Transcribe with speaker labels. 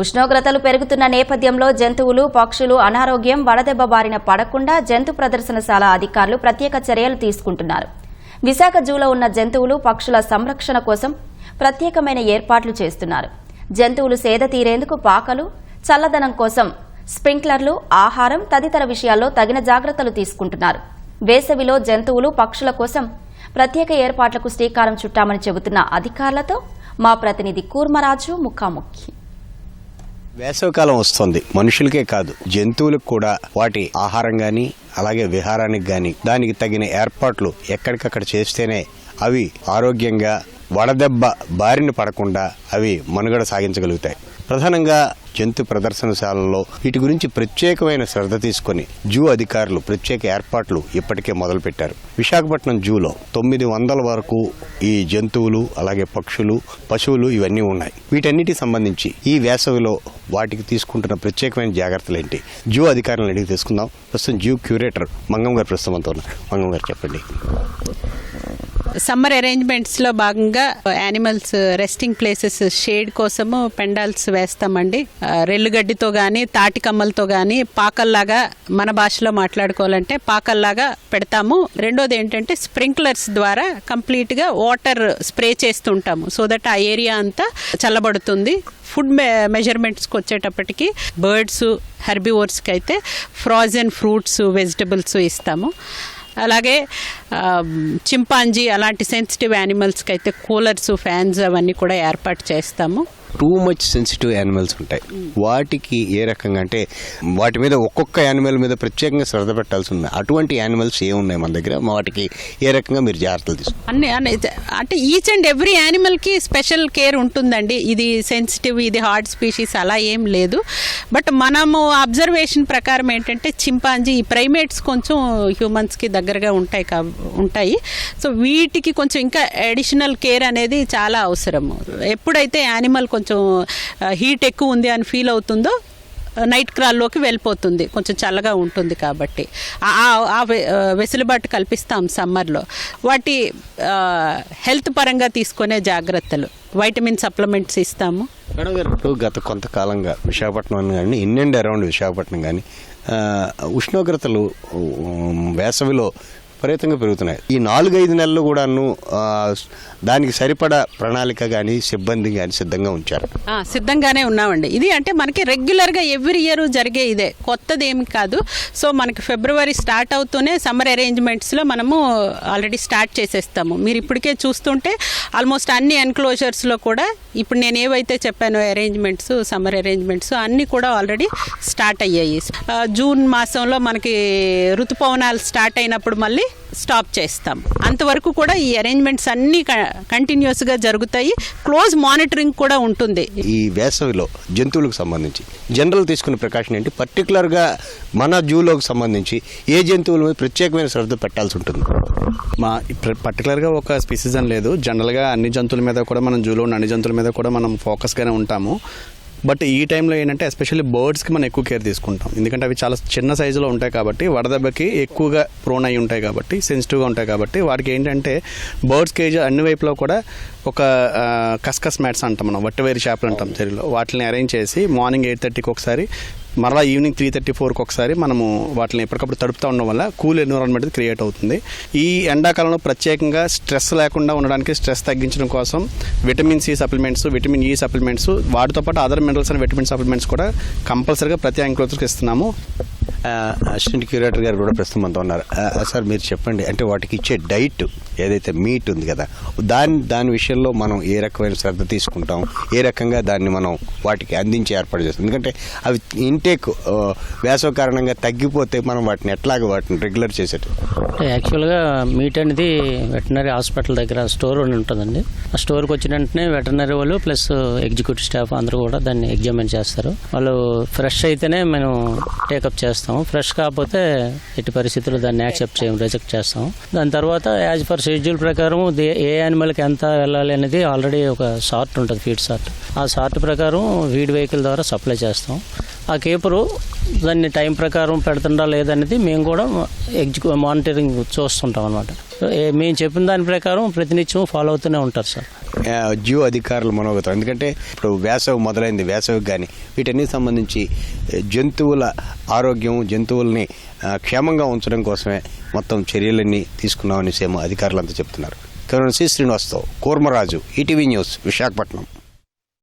Speaker 1: ఉష్ణోగ్రతలు పెరుగుతున్న నేపథ్యంలో జంతువులు పక్షులు అనారోగ్యం వడదెబ్బ బారిన పడకుండా జంతు ప్రదర్శనశాల అధికారులు ప్రత్యేక చర్యలు తీసుకుంటున్నారు. విశాఖ జూలో ఉన్న జంతువులు పక్షుల సంరక్షణ కోసం ప్రత్యేకమైన ఏర్పాట్లు చేస్తున్నారు. జంతువులు సేద తీరేందుకు పాకలు చల్లదనం కోసం స్ప్రింక్లర్లు ఆహారం తదితర విషయాల్లో తగిన జాగ్రత్తలు తీసుకుంటున్నారు. వేసవిలో జంతువులు పక్షుల కోసం ప్రత్యేక ఏర్పాట్లకు శ్రీకారం చుట్టామని చెబుతున్న అధికారులతో మా ప్రతినిధి కూర్మరాజు ముఖాముఖి.
Speaker 2: వేసవికాలం వస్తుంది. మనుషులకే కాదు జంతువులకు కూడా వాటి ఆహారం గాని అలాగే విహారానికి గాని దానికి తగిన ఏర్పాట్లు ఎక్కడికక్కడ చేస్తేనే అవి ఆరోగ్యంగా వడదెబ్బ బారిన పడకుండా అవి మనుగడ సాగించగలుగుతాయి. ప్రధానంగా జంతు ప్రదర్శనశాలలో వీటి గురించి ప్రత్యేకమైన శ్రద్ధ తీసుకొని జూ అధికారులు ప్రత్యేక ఏర్పాట్లు ఇప్పటికే మొదలుపెట్టారు. విశాఖపట్నం జూలో తొమ్మిది వందల వరకు ఈ జంతువులు అలాగే పక్షులు పశువులు ఇవన్నీ ఉన్నాయి. వీటన్నిటికి సంబంధించి ఈ వేసవిలో వాటికి తీసుకుంటున్న ప్రత్యేకమైన జాగ్రత్తలు ఏంటి? జూ అధికారులను అడిగి తీసుకుందాం ప్రస్తుతం జూ క్యూరేటర్ మంగం గారు ప్రస్తుతం మనతో ఉన్నారు. మంగం గారు చెప్పండి.
Speaker 3: సమ్మర్ అరేంజ్మెంట్స్లో భాగంగా యానిమల్స్ రెస్టింగ్ ప్లేసెస్ షేడ్ కోసము పెండాల్స్ వేస్తామండి. Uh, రెల్లుగడ్డితో కానీ తాటి కమ్మలతో కానీ పాకల్లాగా మన భాషలో మాట్లాడుకోవాలంటే పాకల్లాగా పెడతాము. రెండోది ఏంటంటే స్ప్రింక్లర్స్ ద్వారా కంప్లీట్గా వాటర్ స్ప్రే చేస్తుంటాము. సో దట్ ఆ ఏరియా అంతా చల్లబడుతుంది. ఫుడ్ మె మెజర్మెంట్స్కి వచ్చేటప్పటికి బర్డ్స్ హెర్బివోర్స్కి అయితే ఫ్రాజన్ ఫ్రూట్స్ వెజిటబుల్స్ ఇస్తాము. అలాగే చింపాంజీ అలాంటి సెన్సిటివ్ యానిమల్స్కి అయితే కూలర్స్ ఫ్యాన్స్ అవన్నీ కూడా ఏర్పాటు చేస్తాము.
Speaker 2: టూ మచ్ సెన్సిటివ్ యానిమల్స్ ఉంటాయి. వాటికి ఏ రకంగా అంటే వాటి మీద ఒక్కొక్క యానిమల్ మీద ప్రత్యేకంగా శ్రద్ధ పెట్టాల్సి ఉంది అటువంటి యానిమల్స్ ఏ ఉన్నాయి మన దగ్గర? వాటికి ఏ రకంగా మీరు జాగ్రత్తలు తీసుకుంటారు
Speaker 3: అన్ని అంటే ఈచ్ అండ్ ఎవ్రీ యానిమల్కి స్పెషల్ కేర్ ఉంటుందండి. ఇది సెన్సిటివ్ ఇది హార్డ్ స్పీషీస్ అలా ఏం లేదు. బట్ మనము అబ్జర్వేషన్ ప్రకారం ఏంటంటే చింపాంజీ ఈ ప్రైమేట్స్ కొంచెం హ్యూమన్స్కి దగ్గరగా ఉంటాయి కా ఉంటాయి. సో వీటికి కొంచెం ఇంకా అడిషనల్ కేర్ అనేది చాలా అవసరము. ఎప్పుడైతే యానిమల్ కొంచెం కొంచెం హీట్ ఎక్కువ ఉంది అని ఫీల్ అవుతుందో నైట్ క్రాల్లోకి వెళ్ళిపోతుంది. కొంచెం చల్లగా ఉంటుంది కాబట్టి. ఆ- వెసులుబాటు కల్పిస్తాం సమ్మర్లో వాటి హెల్త్ పరంగా తీసుకునే జాగ్రత్తలు. వైటమిన్ సప్లిమెంట్స్ ఇస్తాము.
Speaker 2: మేడం గారు ఇప్పుడు గత కొంతకాలంగా విశాఖపట్నం కానీ ఇన్ అండ్ అరౌండ్ విశాఖపట్నం కానీ ఉష్ణోగ్రతలు వేసవిలో విపరీతంగా పెరుగుతున్నాయి. ఈ నాలుగైదు నెలలు కూడాను దానికి సరిపడా ప్రణాళిక కానీ సిబ్బంది కానీ సిద్ధంగా ఉంచారు.
Speaker 3: సిద్ధంగానే ఉన్నామండి. ఇది అంటే మనకి రెగ్యులర్గా ఎవ్రీ ఇయర్ జరిగే ఇదే. కొత్తది ఏమి కాదు. సో మనకి ఫిబ్రవరి స్టార్ట్ అవుతూనే సమ్మర్ అరేంజ్మెంట్స్లో మనము ఆల్రెడీ స్టార్ట్ చేసేస్తాము. మీరు ఇప్పటికే చూస్తుంటే ఆల్మోస్ట్ అన్ని ఎన్క్లోజర్స్లో కూడా ఇప్పుడు నేను ఏవైతే చెప్పానో అరేంజ్మెంట్స్ సమ్మర్ అరేంజ్మెంట్స్ అన్నీ కూడా ఆల్రెడీ స్టార్ట్ అయ్యాయి. జూన్ మాసంలో మనకి ఋతుపవనాలు స్టార్ట్ అయినప్పుడు మళ్ళీ స్టాప్ చేస్తాం. అంతవరకు కూడా ఈ అరేంజ్మెంట్స్ అన్నీ కంటిన్యూస్గా జరుగుతాయి. క్లోజ్ మానిటరింగ్ కూడా ఉంటుంది.
Speaker 2: ఈ వేసవిలో జంతువులకు సంబంధించి జనరల్ తీసుకునే ప్రికాషన్ ఏంటి? పర్టికులర్గా మన జూలోకి సంబంధించి ఏ జంతువుల మీద ప్రత్యేకమైన శ్రద్ధ పెట్టాల్సి ఉంటుంది?
Speaker 4: మా ప్ర- పర్టికులర్గా ఒక స్పీసీస్ అని లేదు. జనరల్గా అన్ని జంతువుల మీద కూడా మనం జూలో ఉన్న అన్ని జంతువుల మీద కూడా మనం ఫోకస్గానే ఉంటాము. బట్ ఈ టైంలో ఏంటంటే ఎస్పెషల్లీ బర్డ్స్కి మనం ఎక్కువ కేర్ తీసుకుంటాం. ఎందుకంటే అవి చాలా చిన్న సైజులో ఉంటాయి కాబట్టి వడదెబ్బకి ఎక్కువగా ప్రోన్ అయి ఉంటాయి కాబట్టి సెన్సిటివ్గా ఉంటాయి కాబట్టి వాటికి ఏంటంటే బర్డ్స్ కేజ్ అన్ని వైపులో కూడా ఒక కస్కస్ మ్యాట్స్ అంటాం మనం వట్టవేరి చేపలు అంటాం తెలుగులో వాటిని అరేంజ్ చేసి మార్నింగ్ ఎయిట్ థర్టీకి ఒకసారి మరలా ఈవినింగ్ త్రీ థర్టీ ఫోర్కి ఒకసారి మనము వాటిని ఎప్పటికప్పుడు తడుపుతూ ఉండడం వల్ల కూల్ ఎన్విరాన్మెంట్ క్రియేట్ అవుతుంది. ఈ ఎండాకాలంలో ప్రత్యేకంగా స్ట్రెస్ లేకుండా ఉండడానికి స్ట్రెస్ తగ్గించడం కోసం vitamin C supplements vitamin E supplements వాటితో పాటు other minerals and vitamin supplements కూడా కంపల్సరీగా ప్రతి యాంక్లోజర్కి ఇస్తున్నాము
Speaker 2: అసిస్టెంట్ క్యూరేటర్ గారు కూడా ప్రస్తుతం మనతో ఉన్నారు. సార్ మీరు చెప్పండి. అంటే వాటికి ఇచ్చే డైట్ ఏదైతే మీట్ ఉంది కదా దాని దాని విషయంలో మనం ఏ రకమైన శ్రద్ధ తీసుకుంటాం ఏ రకంగా దాన్ని మనం వాటికి అందించి ఏర్పాటు చేస్తాం. ఎందుకంటే అవి ఇంటేక్ వేసవ కారణంగా తగ్గిపోతే మనం వాటిని ఎట్లాగ వాటిని రెగ్యులర్ చేసేట
Speaker 5: యాక్చువల్గా మీట్ అనేది వెటనరీ హాస్పిటల్ దగ్గర స్టోర్ అని ఉంటుందండి. ఆ స్టోర్కి వచ్చిన వెంటనే వెటనరీ వాళ్ళు ప్లస్ ఎగ్జిక్యూటివ్ స్టాఫ్ అందరూ కూడా దాన్ని ఎగ్జామిన్ చేస్తారు. వాళ్ళు ఫ్రెష్ అయితేనే మేము టేకప్ చేస్తాము. ఫ్రెష్ కాకపోతే ఎట్టి పరిస్థితుల్లో దాన్ని యాక్సెప్ట్ చేయము రిజెక్ట్ చేస్తాము. దాని తర్వాత యాజ్ పర్ షెడ్యూల్ ప్రకారం దే- ఏ యానిమల్కి ఎంత వెళ్ళాలి అనేది ఆల్రెడీ ఒక సార్ట్ ఉంటుంది ఫీడ్ సార్ట్ ఆ సార్ట్ ప్రకారం వీడ్ వెహికల్ ద్వారా సప్లై చేస్తాం. ఆ కేపరు దాన్ని టైం ప్రకారం పెడుతుందా లేదనేది మేము కూడా ఎగ్జిక్యూ మానిటరింగ్ చూస్తుంటాం అనమాట మేము చెప్పిన దాని ప్రకారం ప్రతినిత్యం ఫాలో అవుతూనే ఉంటారు సార్.
Speaker 2: జియో అధికారుల మనోగతం. ఎందుకంటే ఇప్పుడు వేసవి మొదలైంది వేసవికి కానీ వీటన్ని సంబంధించి జంతువుల ఆరోగ్యం జంతువుల్ని క్షేమంగా ఉంచడం కోసమే మొత్తం చర్యలన్నీ తీసుకున్నామని సేమ అధికారులంతా చెప్తున్నారు. కరుణ శ్రీ శ్రీనివాస్తో కూర్మరాజు ఈటీవీ న్యూస్ విశాఖపట్నం.